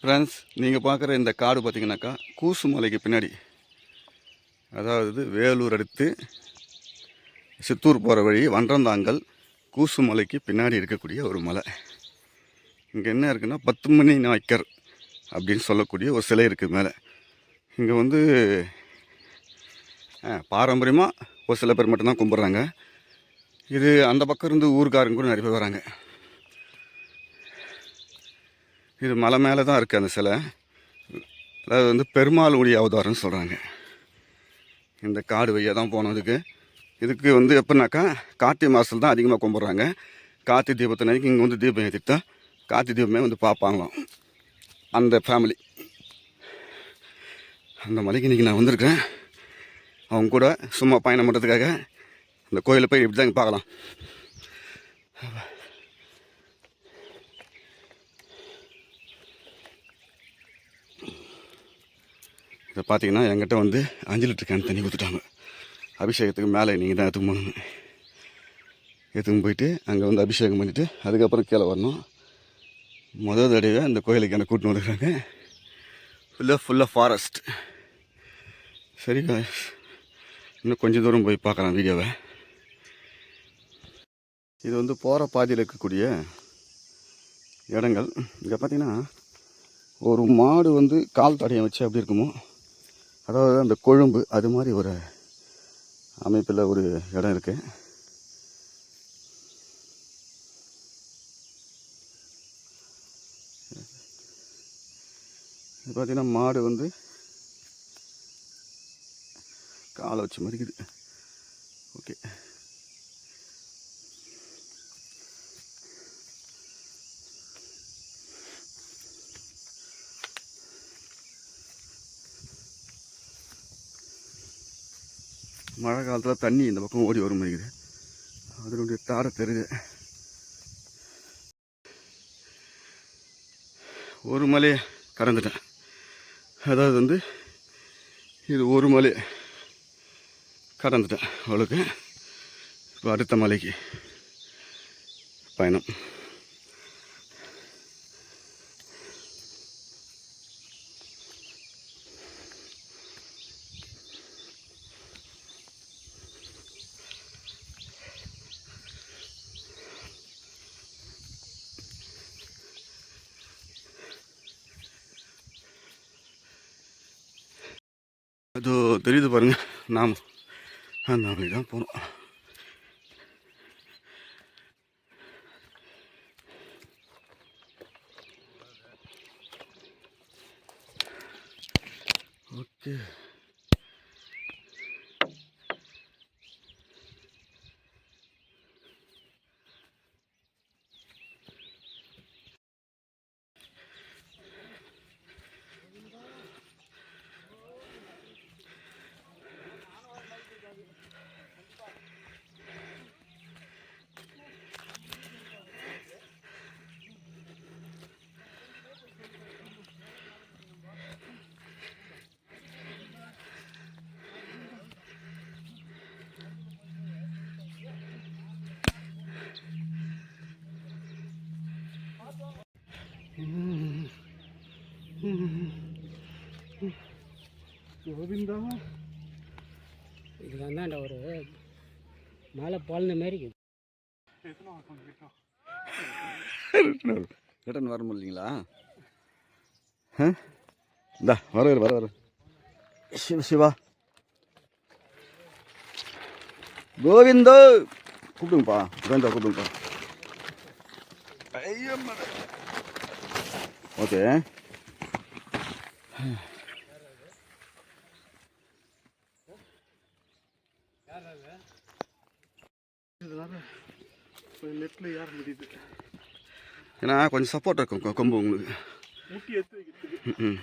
Friends நீங்கள் பார்க்குற இந்த காடு பார்த்தீங்கன்னாக்கா கூசு மலைக்கு பின்னாடி. அதாவது வேலூர் அடுத்து சித்தூர் போகிற வழி வன்றந்தாங்கல் கூசு மலைக்கு பின்னாடி இருக்கக்கூடிய ஒரு மலை. இங்கே என்ன இருக்குன்னா பத்து மணி நாய்க்கர் அப்படின்னு சொல்லக்கூடிய ஒரு சிலை இருக்குது மேலே. இங்கே வந்து பாரம்பரியமாக ஒரு சில பேர் மட்டும்தான் கும்பிட்றாங்க. இது அந்த பக்கம் இருந்து ஊருக்காரங்க கூட நிறைய பேர் வராங்க. இது மலை மேலே தான் இருக்குது அந்த சிலை. அதாவது வந்து பெருமாளுடைய அவதாரம்னு சொல்கிறாங்க இந்த காடு வழியாக தான் போனதுக்கு இதுக்கு. வந்து எப்படின்னாக்கா கார்த்திகை மாதத்தில் தான் அதிகமாக கும்பிட்றாங்க. கார்த்திகை தீபத்தினைக்கு இங்கே வந்து தீபம் ஏற்றிட்டு தான் கார்த்தி தீபமே வந்து பார்ப்பாங்களாம். அந்த ஃபேமிலி அந்த மலைக்கு இன்றைக்கி நான் வந்திருக்கேன் அவங்க கூட சும்மா பயணம் பண்ணுறதுக்காக அந்த கோயிலை போய் இப்படி தான் பார்க்கலாம். இப்போ பார்த்தீங்கன்னா என்கிட்ட வந்து அஞ்சு லிட்டர் கேன் தண்ணி கொடுத்துட்டாங்க. அபிஷேகத்துக்கு மேலே நீங்கள் தான் எடுத்துன்னு போகணும் எடுத்துன்னு போயிட்டு அங்கே வந்து அபிஷேகம் பண்ணிவிட்டு அதுக்கப்புறம் கீழே வரணும். முதல் தடவை அந்த கோயிலுக்கு என்னை கூட்டின்னு வந்துருக்காங்க. ஃபுல்லாக ஃபுல்லாக ஃபாரஸ்ட் சரி இன்னும் கொஞ்சம் தூரம் போய் பார்க்கலாம் வீடியோவை. இது வந்து போகிற பாதையில் இருக்கக்கூடிய இடங்கள். இங்கே பார்த்தீங்கன்னா ஒரு மாடு வந்து கால் தடையை வச்சு அப்படி இருக்குமோ? அதாவது அந்த கொழும்பு அது மாதிரி ஒரு அமைப்பில் ஒரு இடம் இருக்குது இது பார்த்தீங்கன்னா மாடு வந்து காலை வச்சு மறிக்குது. ஓகே. மழை காலத்தில் தண்ணி இந்த பக்கம் ஓடி வரும் இருக்குது. அதனுடைய தாரை தெரியுது ஒரு மலையை கடந்துட்டேன். அதாவது வந்து இது ஒரு மலை கடந்துட்டேன். அவளுக்கு. இப்போ அடுத்த மலைக்கு பயணம் அதோ தெரியுது பாருங்கள் நாம் அந்த அப்படி தான் போகிறோம் ஓகே. கோவிந்தா இது வந்தாண்ட ஒரு மலை பொழந்த மாரி ரிட்டன் வர முடியலைங்களா? இந்தா வர வர வர சிவ சிவா. கோவிந்தோ! கூப்பிடுங்கப்பா. கோவிந்தா கூப்பிடுங்கப்பா. ஐயோ ஓகே. நெட்டில் ஏற முடியுது ஏன்னா கொஞ்சம் சப்போர்ட் இருக்கும் கொம்பு உங்களுக்கு. முட்டி எடுத்து வைக்கிறதுக்கு. ம்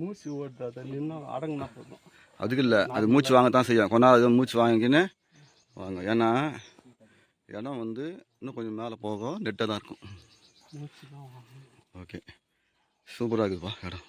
மூச்சு ஓடுது அதை நின்று அடங்குனா போதும். அதுக்கு இல்லை அது மூச்சு வாங்க தான் செய்யும் நாள் அது மூச்சு வாங்கிக்கின்னு வாங்க. ஏன்னா இடம் வந்து இன்னும் கொஞ்சம் மேலே போகும் நெட்டாக தான் இருக்கும். ஓகே சூப்பராக இருக்குதுப்பா இடம்.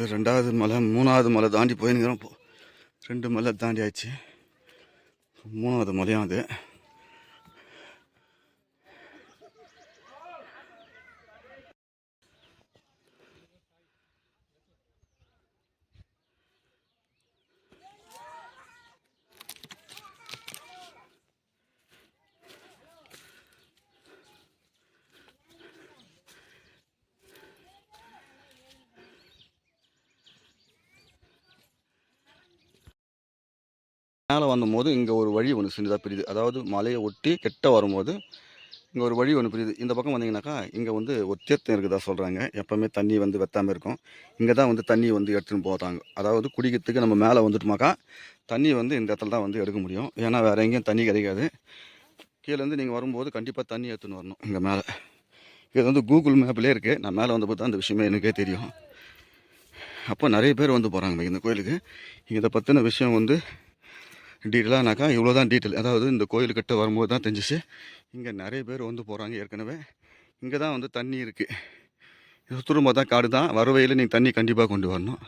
இது ரெண்டாவது மலை மூணாவது மலை தாண்டி போயினுக்கிறோம் ரெண்டு மலை தாண்டி ஆயிடுச்சு. மூணாவது மலையும் அது. மேலே வந்தபோது இங்கே ஒரு வழி ஒன்று சின்னதாக பிரியுது. அதாவது மலையை ஒட்டி கெட்ட வரும்போது இங்கே ஒரு வழி ஒன்று பிரியுது. இந்த பக்கம் வந்தீங்கன்னாக்கா இங்கே வந்து ஒரு தீர்த்தம் இருக்குதா சொல்கிறாங்க எப்போவுமே தண்ணி வந்து வெத்தாமல் இருக்கும். இங்கே தான் வந்து தண்ணி வந்து எடுத்துன்னு போகிறாங்க அதாவது குடிக்கிறதுக்கு நம்ம மேலே வந்துட்டோமாக்கா தண்ணி வந்து இந்த இடத்துல தான் வந்து எடுக்க முடியும். ஏன்னா வேறு எங்கேயும் தண்ணி கிடைக்காது. கீழேருந்து நீங்கள் வரும்போது கண்டிப்பாக தண்ணி எடுத்துன்னு வரணும் இங்கே மேலே. இது வந்து கூகுள் மேப்லேயே இருக்குது நான் மேலே வந்தபோது தான் அந்த விஷயமே எனக்கே தெரியும். அப்போ நிறைய பேர் வந்து போகிறாங்க இந்த கோயிலுக்கு. இதை பற்றின விஷயம் வந்து டீட்டெயிலானாக்கா இவ்வளோ தான் டீட்டெயில். அதாவது இந்த கோயிலுக்கிட்ட வரும்போது தான் தெரிஞ்சிச்சு. இங்கே நிறைய பேர் வந்து போகிறாங்க ஏற்கனவே. இங்கே தான் வந்து தண்ணி இருக்குது இது சுற்றுமா தான் காடு தான். வரவையில் நீங்கள் தண்ணி கண்டிப்பாக கொண்டு வரணும்.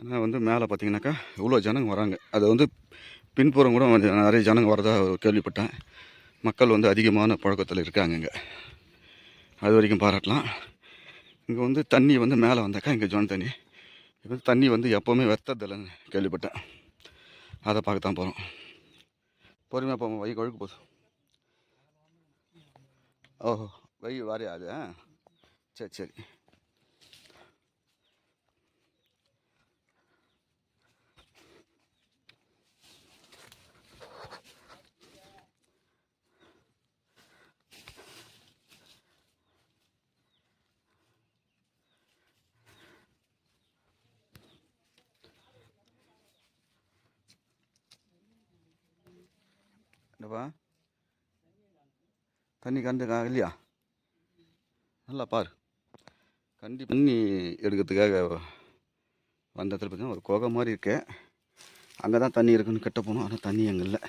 ஆனால் வந்து மேலே பார்த்தீங்கன்னாக்கா இவ்வளோ ஜனங்க வராங்க. அது வந்து பின்புறம் கூட வந்து நிறைய ஜனங்க வரதா கேள்விப்பட்டேன். மக்கள் வந்து அதிகமான புழக்கத்தில் இருக்காங்க இங்கே. அது வரைக்கும் பாராட்டலாம். இங்கே வந்து தண்ணி வந்து மேலே வந்தாக்கா இங்கே ஜோன் தண்ணி. இது வந்து தண்ணி வந்து எப்போவுமே வெத்ததில்லைன்னு கேள்விப்பட்டேன். அதை பார்க்க தான் போகிறோம் பொறுமையாக போவோம் வை கொழுக்கு போதும். ஓஹோ வை வாரியா அது ஆ? சரி சரி. என்னப்பா? தண்ணி கண்டு இல்லையா? நல்லா பார். கண்டி தண்ணி எடுக்கிறதுக்காக வந்த இடத்துல ஒரு குகை மாதிரி இருக்கு. அங்கே தான் தண்ணி இருக்குன்னு கிட்ட போனோம். ஆனால் தண்ணி அங்கே இல்லை.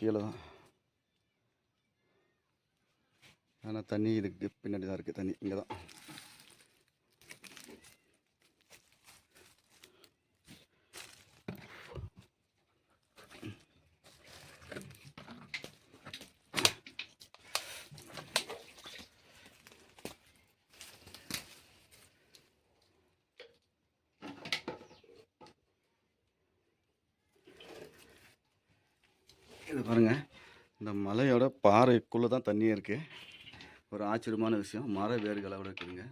கீழே தான். ஆனால் தண்ணி இதுக்கு பின்னாடி தான் இருக்குது தண்ணி இங்கே தான் இது பாருங்கள் இந்த மலையோட பாறைக்குள்ளே தான் தண்ணியே இருக்குது ஒரு ஆச்சரியமான விஷயம். மர வேர்களோட இருக்குதுங்க.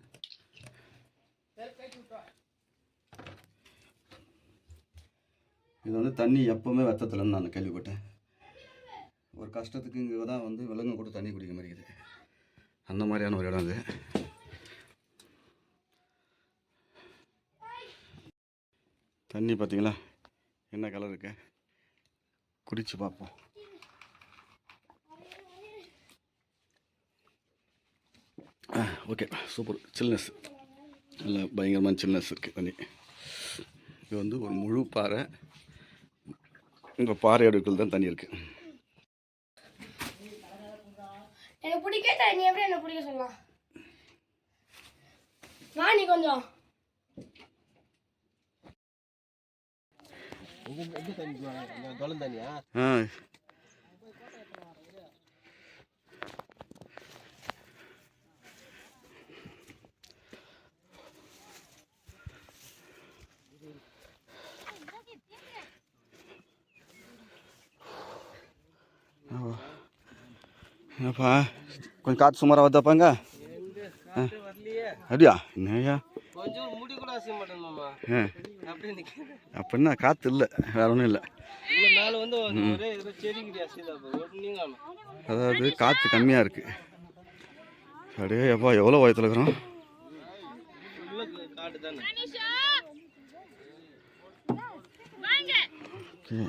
இது வந்து தண்ணி எப்போவுமே வெத்தத்தில்னு நான் கேள்விப்பட்டேன். ஒரு கஷ்டத்துக்கு இங்கே தான் வந்து விலங்கு கூட தண்ணி குடிக்க மாதிரி இருக்குது. அந்த மாதிரியான ஒரு இடம் இது தண்ணி பார்த்தீங்களா என்ன கலர் இருக்கு? குடிச்சு பார்ப்போம். ஓகே சூப்பர் சில்னஸ் நல்ல பயங்கரமான சில்னஸ் இருக்குது தண்ணி இது வந்து ஒரு முழு பாறை இந்த பாறை அடுக்கில் தான் தண்ணி இருக்குது எனக்கு பிடிக்காத நீ எப்படி என்ன பிடிக்க சொல்லலாம் வா நீ கொஞ்சம் ஆ என்னப்பா கொஞ்சம் காற்று சுமாராக வருதாப்பாங்க அப்படியா நிற்கிறேன் அப்படின்னா காற்று இல்லை வேற ஒன்றும் இல்லை அதாவது காற்று கம்மியாக இருக்குது அப்படியே எப்பா எவ்வளோ வயத்தில் இருக்கிறோம் ஓகே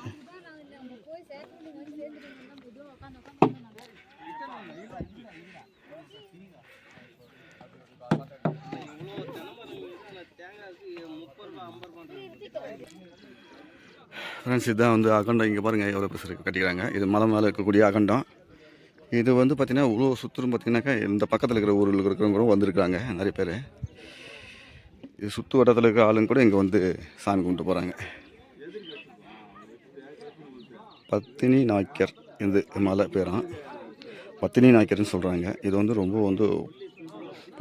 ஃப்ரெண்ட்ஸ் இதுதான் வந்து அகண்டம். இங்கே பாருங்கள் எவ்வளோ பெருசு கட்டிக்கிறாங்க. இது மலை மேலே இருக்கக்கூடிய அகண்டம். இது வந்து பார்த்திங்கன்னா இவ்வளோ சுற்றுலும் பார்த்தீங்கன்னாக்கா இந்த பக்கத்தில் இருக்கிற ஊரில் இருக்கிறவங்களும் வந்திருக்காங்க நிறைய பேர். இது சுற்று வட்டத்தில் இருக்கிற ஆளுங்க கூட இங்கே வந்து சாமி கும்பிட்டு போகிறாங்க பத்தினி நாய்க்கர் இந்த மலை பேரான் பத்தினி நாய்க்கர்னு சொல்கிறாங்க இது வந்து ரொம்ப வந்து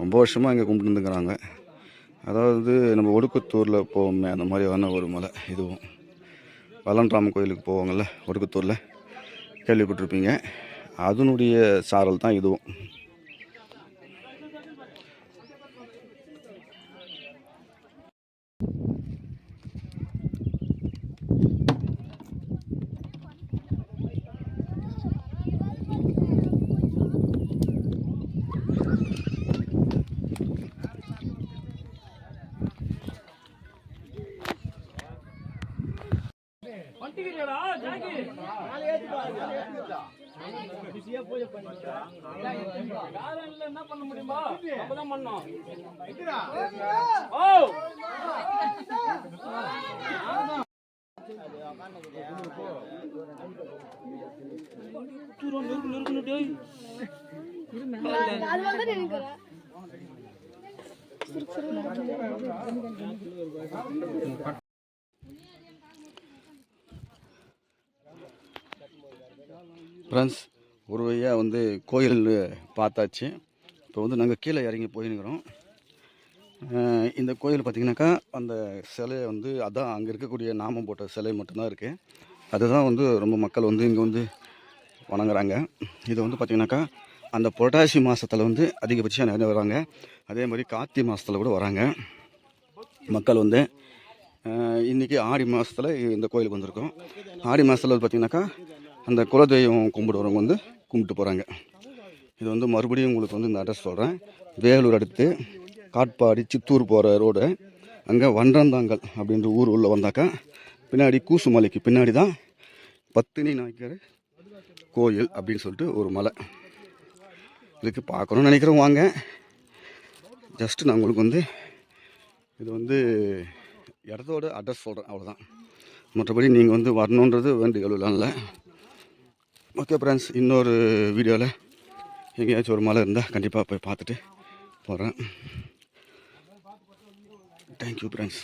ரொம்ப வருஷமாக இங்கே கும்பிட்டு இருந்துக்கிறாங்க அதாவது நம்ம ஒடுக்குத்தூரில் போவோமே அந்த மாதிரியான ஒரு மலை இதுவும். வல்லன்ராம கோயிலுக்கு போவாங்கள்ல ஒடுக்குத்தூரில். கேள்விப்பட்டிருப்பீங்க. அதனுடைய சாரல் தான் இதுவும். என்ன பண்ண முடியுமா அப்பதான் பண்ணோம் அது வந்து நினைக்கிறேன் ஃப்ரெண்ட்ஸ் ஒரு வழியாக வந்து கோயில் பார்த்தாச்சு. இப்போ வந்து நாங்கள் கீழே இறங்கி போயினுக்கிறோம் இந்த கோயில் பார்த்திங்கனாக்கா அந்த சிலை வந்து அதான் அங்கே இருக்கக்கூடிய நாமம் போட்ட சிலை மட்டும்தான் இருக்குது அதுதான் வந்து ரொம்ப மக்கள் வந்து இங்கே வந்து வணங்குறாங்க. இது வந்து பார்த்திங்கனாக்கா அந்த புரட்டாசி மாதத்தில் வந்து அதிகபட்சம் நிறைய வராங்க. அதே மாதிரி கார்த்திகை மாதத்தில் கூட வராங்க. மக்கள் வந்து இன்றைக்கி ஆடி மாதத்தில் இந்த கோயிலுக்கு வந்திருக்கோம். ஆடி மாதத்தில் பார்த்திங்கனாக்கா அந்த குலதெய்வம் கும்பிடுறவங்க வந்து கும்பிட்டு போகிறாங்க இது வந்து மறுபடியும் உங்களுக்கு வந்து இந்த அட்ரஸ் சொல்கிறேன் வேலூர் அடுத்து காட்பாடி சித்தூர் போகிற ரோடு. அங்கே வண்டந்தாங்கல் அப்படின்ற ஊர் உள்ளே வந்தாக்கா பின்னாடி கூசு மலைக்கு பின்னாடி தான் பத்தினி நாய்க்கர் கோயில் அப்படின்னு சொல்லிட்டு ஒரு மலை. இதுக்கு பார்க்கணும்னு நினைக்கிறோம் வாங்க. ஜஸ்ட் நான் உங்களுக்கு வந்து இது வந்து இடத்தோட அட்ரஸ் சொல்கிறேன் அவ்வளோதான் மற்றபடி நீங்கள் வந்து வரணுன்றது வேண்டுகோள்லாம் இல்லை. ஓகே ஃப்ரெண்ட்ஸ் இன்னொரு வீடியோவில் எங்கேயாச்சும் ஒரு மலை இருந்தால் கண்டிப்பாக போய் பார்த்துட்டு போகிறேன் தேங்க்யூ ஃப்ரெண்ட்ஸ்